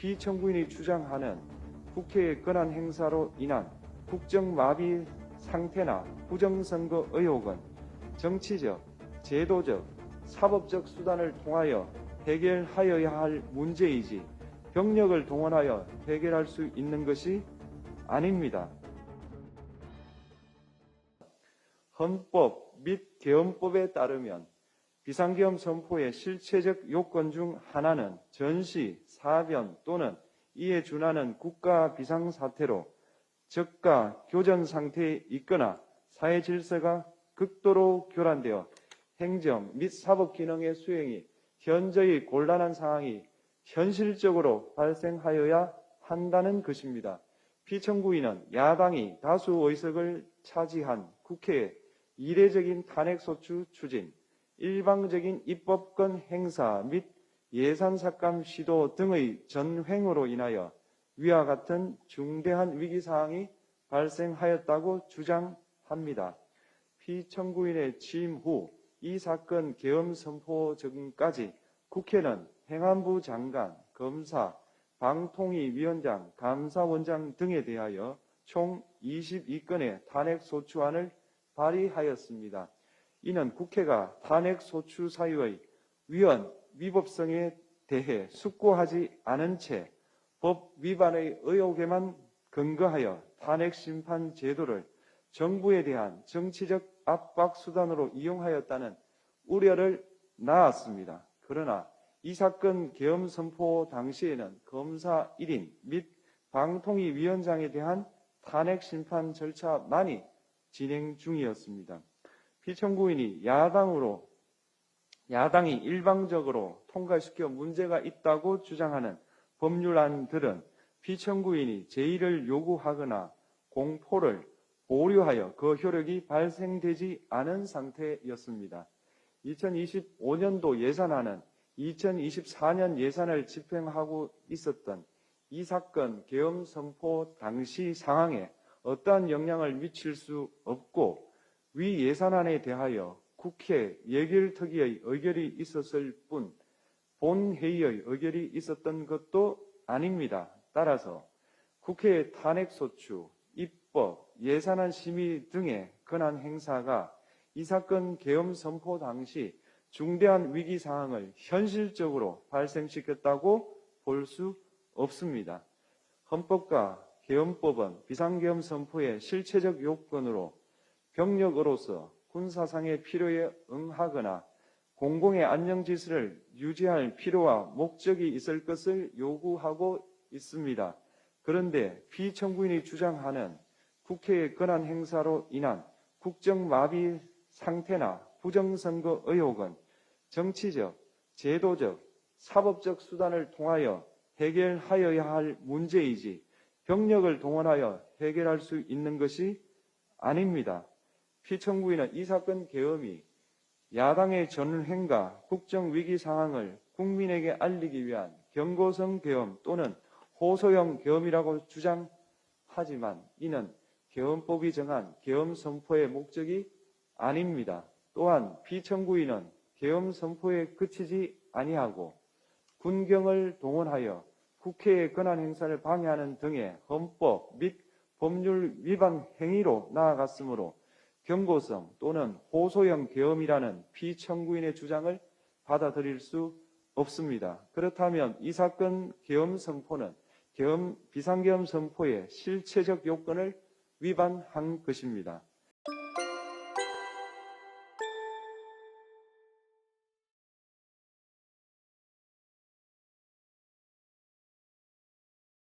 피청구인이 주장하는 국회의 권한 행사로 인한 국정마비 상태나 부정선거 의혹은 정치적, 제도적, 사법적 수단을 통하여 해결하여야 할 문제이지 병력을 동원하여 해결할 수 있는 것이 아닙니다. 헌법 및 계엄법에 따르면 비상계엄 선포의 실체적 요건 중 하나는 전시, 사변 또는 이에 준하는 국가 비상사태로 적가 교전 상태에 있거나 사회 질서가 극도로 교란되어 행정 및 사법 기능의 수행이 현저히 곤란한 상황이 현실적으로 발생하여야 한다는 것입니다. 피청구인은 야당이 다수 의석을 차지한 국회의 이례적인 탄핵소추 추진, 일방적인 입법권 행사 및 예산 삭감 시도 등의 전횡으로 인하여 위와 같은 중대한 위기 사항이 발생하였다고 주장합니다. 피청구인의 취임 후 이 사건 계엄 선포 전까지 국회는 행안부 장관, 검사, 방통위 위원장, 감사원장 등에 대하여 총 22건의 탄핵 소추안을 발의하였습니다. 이는 국회가 탄핵 소추 사유의 위헌 위법성에 대해 숙고하지 않은 채 법 위반의 의혹에만 근거하여 탄핵 심판 제도를 정부에 대한 정치적 압박 수단으로 이용하였다는 우려를 낳았습니다. 그러나 이 사건 계엄 선포 당시에는 검사 1인 및 방통위 위원장에 대한 탄핵 심판 절차만이 진행 중이었습니다. 피청구인이 야당으로 야당이 일방적으로 통과시켜 문제가 있다고 주장하는 법률안들은 피청구인이 제의를 요구하거나 공포를 보류하여 그 효력이 발생되지 않은 상태였습니다. 2025년도 예산안은 2024년 예산을 집행하고 있었던 이 사건 계엄 선포 당시 상황에 어떠한 영향을 미칠 수 없고 위 예산안에 대하여 국회 예결특위의 의결이 있었을 뿐 본회의의 의결이 있었던 것도 아닙니다. 따라서 국회의 탄핵소추, 입법, 예산안 심의 등의 권한 행사가 이 사건 계엄 선포 당시 중대한 위기 상황을 현실적으로 발생시켰다고 볼 수 없습니다. 헌법과 계엄법은 비상계엄 선포의 실체적 요건으로 병력으로서 군사상의 필요에 응하거나 공공의 안녕 질서를 유지할 필요와 목적이 있을 것을 요구하고 있습니다. 그런데 피청구인이 주장하는 국회의 권한 행사로 인한 국정마비 상태나 부정선거 의혹은 정치적, 제도적, 사법적 수단을 통하여 해결하여야 할 문제이지 병력을 동원하여 해결할 수 있는 것이 아닙니다. 피청구인은 이 사건 계엄이 야당의 전횡과 국정 위기 상황을 국민에게 알리기 위한 경고성 계엄 또는 호소형 계엄이라고 주장하지만 이는 계엄법이 정한 계엄 선포의 목적이 아닙니다. 또한 피청구인은 계엄 선포에 그치지 아니하고 군경을 동원하여 국회의 권한 행사를 방해하는 등의 헌법 및 법률 위반 행위로 나아갔으므로 경고성 또는 호소형 계엄이라는 피청구인의 주장을 받아들일 수 없습니다. 그렇다면 이 사건 계엄 선포는 계엄, 비상계엄 선포의 실체적 요건을 위반한 것입니다.